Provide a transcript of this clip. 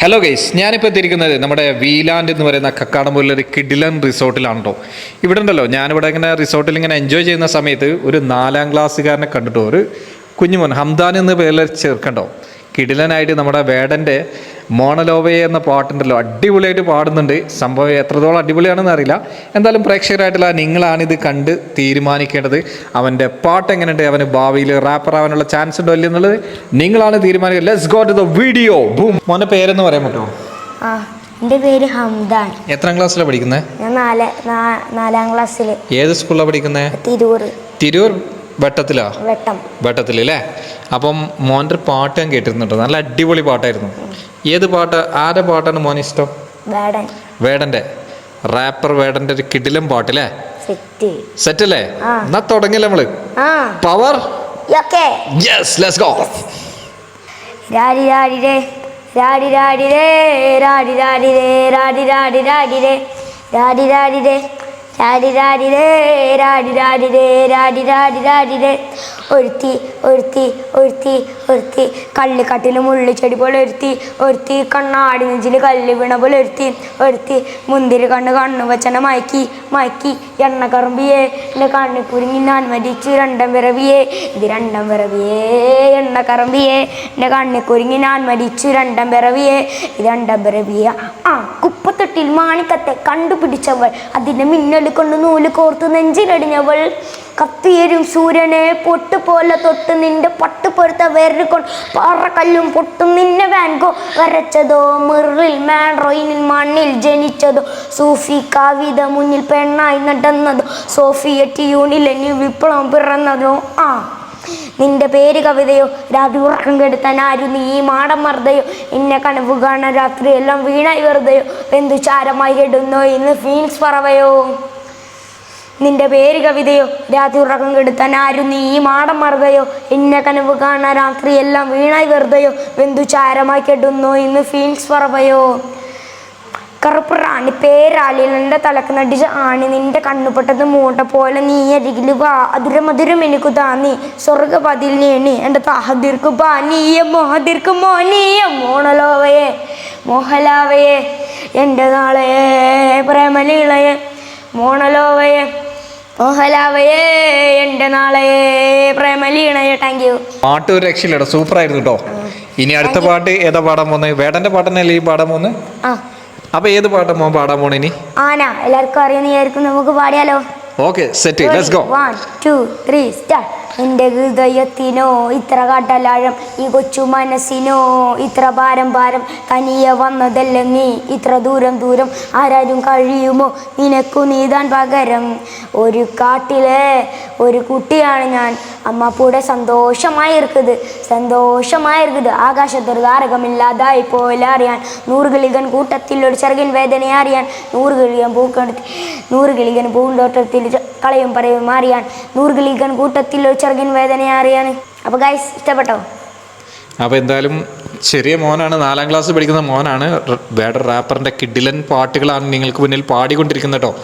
Hello guys ഞാനിപ്പോൾ എത്തിയിരിക്കുന്നത് നമ്മുടെ വീലാൻഡ് എന്ന് പറയുന്ന കക്കാടംപൊയിലെ ഒരു കിഡിലൻ റിസോർട്ടിലാണ് കേട്ടോ ഇവിടെ ഉണ്ടല്ലോ ഞാനിവിടെ ഇങ്ങനെ റിസോർട്ടിൽ ഇങ്ങനെ എൻജോയ് ചെയ്യുന്ന സമയത്ത് ഒരു നാലാം ക്ലാസ്സുകാരനെ കണ്ടിട്ടോ ഒരു കുഞ്ഞുമോൻ ഹംദാൻ എന്ന പേരിൽ ചേർക്കണ്ടോ? കിടിലനായിട്ട് നമ്മുടെ വേടന്റെ മോണലോവയെ എന്ന പാട്ടുണ്ടല്ലോ അടിപൊളിയായിട്ട് പാടുന്നുണ്ട്. സംഭവം എത്രത്തോളം അടിപൊളിയാണെന്ന് അറിയില്ല. എന്തായാലും പ്രേക്ഷകരായിട്ടുള്ള നിങ്ങളാണ് ഇത് കണ്ട് തീരുമാനിക്കേണ്ടത്. അവന്റെ പാട്ട് എങ്ങനെയുണ്ട്? അവന് ഭാവിയിൽ റാപ്പർ ആവാനുള്ള ചാൻസ് ഉണ്ടോ ഇല്ല എന്നുള്ളത് നിങ്ങളാണ് തീരുമാനിക്കുക. Let's go to the video boom മോനെ പേരെന്ന് പറയാൻ പറ്റുമോ? എന്റെ പേര് ഹംദാൻ. എത്രാം ക്ലാസ്സിലാണ് പഠിക്കുന്നത്? ഞാൻ നാല് നാലാം ക്ലാസ്സിൽ ഏത് സ്കൂളിലാണ് പഠിക്കുന്നത്? തിരൂർ. തിരൂർ? വെട്ടത്തിലാ? വെട്ടം. വെട്ടത്തിൽ അല്ലേ അപ്പം മോന്റെ പാട്ട് ഞാൻ കേട്ടിരുന്നുണ്ടോ നല്ല അടിപൊളി പാട്ടായിരുന്നു. ഏത് പാട്ട് ആരുടെ പാട്ടാണ് മോൻ ഇഷ്ടം വേടന്റെ റാപ്പർ വേടന്റെ ഒരു കിടിലം പാട്ടില്ലേ സെറ്റ് അല്ലേ. എന്നാ തുടങ്ങില്ല നമ്മൾ പവർ യെസ് ലെറ്റ്സ് ഗോ രാടിരാടിരേ രാടി രേ രാടി രാടി രേ രാടി രാടി രേ രാടി രാടി രാടി രേ രാടി രാടി രേ രാടി രാടി രേ രാടി രാടി രേ രാടി രാടി രാടി രേ ഒരുത്തി ഒരുത്തി ഒരുത്തി ഒരുത്തി. കള്ളിക്കട്ടിൽ മുള്ളിച്ചെടി പോലെ ഒരുത്തി ഒരുത്തി. കണ്ണാടി നെഞ്ചിൽ കല്ല് വീണ പോലെ ഒരുത്തി ഒരുത്തി. മുന്തിരി കണ്ണ് കണ്ണു വച്ചന മയക്കി മയക്കി. എണ്ണ കറമ്പിയേ എന്റെ കണ്ണി കുരുങ്ങി ഞാൻ മരിച്ചു. രണ്ടം വിറവിയേ ഇത് രണ്ടം വിറവിയേ എണ്ണ കറമ്പിയേ എന്റെ കണ്ണി കുരുങ്ങി ഞാൻ മരിച്ചു. രണ്ടം വിറവിയേ ഇത് രണ്ടം വിറവിയേ. ആ കുപ്പത്തൊട്ടിൽ മാണിക്കത്തെ കണ്ടുപിടിച്ചവൾ. അതിന്റെ മിന്നൽ കൊണ്ട് നൂൽ കോർത്ത് നെഞ്ചിലടിഞ്ഞവൾ. കത്തിയരും സൂര്യനെ പൊട്ടുപോലെ തൊട്ട് നിന്റെ പട്ടുപൊരുത്ത വെറുകൊൺ പാറക്കല്ലും പൊട്ടും നിന്നെ വാൻകോ വരച്ചതോ മിറിൽ മാൻറോയിനിൽ മണ്ണിൽ ജനിച്ചതോ? സൂഫി കവിത മുന്നിൽ പെണ്ണായി നടന്നതോ? സോഫിയറ്റ് യൂണിയനിൽ വിപ്ലവം പിറന്നതോ? ആ. നിന്റെ പേര് കവിതയോ? രാത്രി ഉറക്കം കെടുത്താൻ ആരും? നീ മാടം മർദ്ദയോ? എന്നെ കനവ് കാണാൻ രാത്രി എല്ലാം വീണായി വെറുതെയോ? എന്തു ചാരമായി കെടുന്നോ ഇന്ന് ഫീൻസ് പറവയോ? നിന്റെ പേര് കവിതയോ? രാത്രി ഉറക്കം കെടുത്താൻ ആരും നീ ഈ മാടം മറുകയോ എന്നെ കനവ് കാണാൻ രാത്രി എല്ലാം വീണായി വെറുതെയോ? വെന്തു ചാരമായി കെടുന്നോ ഇന്ന് ഫീൻസ് പറവയോ? കറുപ്പ് റാണി പേരാലിൽ എന്റെ തലക്ക് നടിച്ച ആണി നിന്റെ കണ്ണുപെട്ടത് മൂട്ട പോലെ നീ അരികിൽ വാ. അതുര മധുരം എനിക്ക് താന്നി. സ്വർഗപതിൽ നീണി. എന്റെ താഹദിർക്ക് പാനീയ മോഹദിർക്ക് മോനീയ മോണലോവയെ. മോഹലാവയെ. എന്റെ നാളയെ പ്രേമലീളയെ. മോണലോവയെ. മോഹലാവയെ എന്റെ നാളയെ പ്രേമലീണയെ താങ്ക് യു പാട്ട് ഒരു രക്ഷയില്ലട സൂപ്പർ ആയിരുന്നു കേട്ടോ ഇനി അടുത്ത പാട്ട് ഏതാ പാടാൻ പോകുന്നത് വേടന്റെ പാട്ടന്നല്ലേ ഈ പാടാൻ പോകുന്നത് ആ. അപ്പൊ ഏത് പാട്ടാ മോൻ പാടാൻ പോണേ ഇനി? ആന എല്ലാവർക്കും അറിയുന്നതായിരിക്കും നമുക്ക് പാടിയാലോ? Okay set let's go one two three start എന്റെ ഹൃദയത്തിനോ ഇത്ര കടലാഴം ഈ കൊച്ചു മനസ്സിനോ ഇത്ര ഭാരം ഭാരം തനിയെ വന്നതല്ല നീ ഇത്ര ദൂരം ദൂരം ആരാരും കഴിയുമോ? നിനക്കു നീതാൻ പകരം. ഒരു കാട്ടിലെ ഒരു കുട്ടിയാണ് ഞാൻ. അമ്മപ്പൂടെ കൂടെ സന്തോഷമായിരിക്കുന്നത് സന്തോഷമായിരിക്കുന്നത് ആകാശത്തൊരു താരകമില്ലാതായി പോലറിയാൻ അറിയാൻ. നൂറുകിളികൻ കൂട്ടത്തിൽ ഒരു ചെറുകിൻ വേദന അറിയാൻ. നൂറുകിളികൻ നൂറ് കിളികൻ പൂന്തോട്ടത്തിൽ കളയും പറയും അറിയാൻ. നൂറുകിളികൻ കൂട്ടത്തിൽ ഒരു ചെറുകിൻ വേദന അറിയാൻ അപ്പോൾ ഗൈസ് ഇഷ്ടപ്പെട്ടോ? അപ്പോൾ എന്തായാലും ചെറിയ മോനാണ് നാലാം ക്ലാസ് പഠിക്കുന്ന മോനാണ്. റ- വേറെ റാപ്പറിന്റെ കിഡിലൻ പാട്ടുകളാണ് നിങ്ങൾക്ക് മുന്നിൽ പാടിക്കൊണ്ടിരിക്കുന്നത് കേട്ടോ.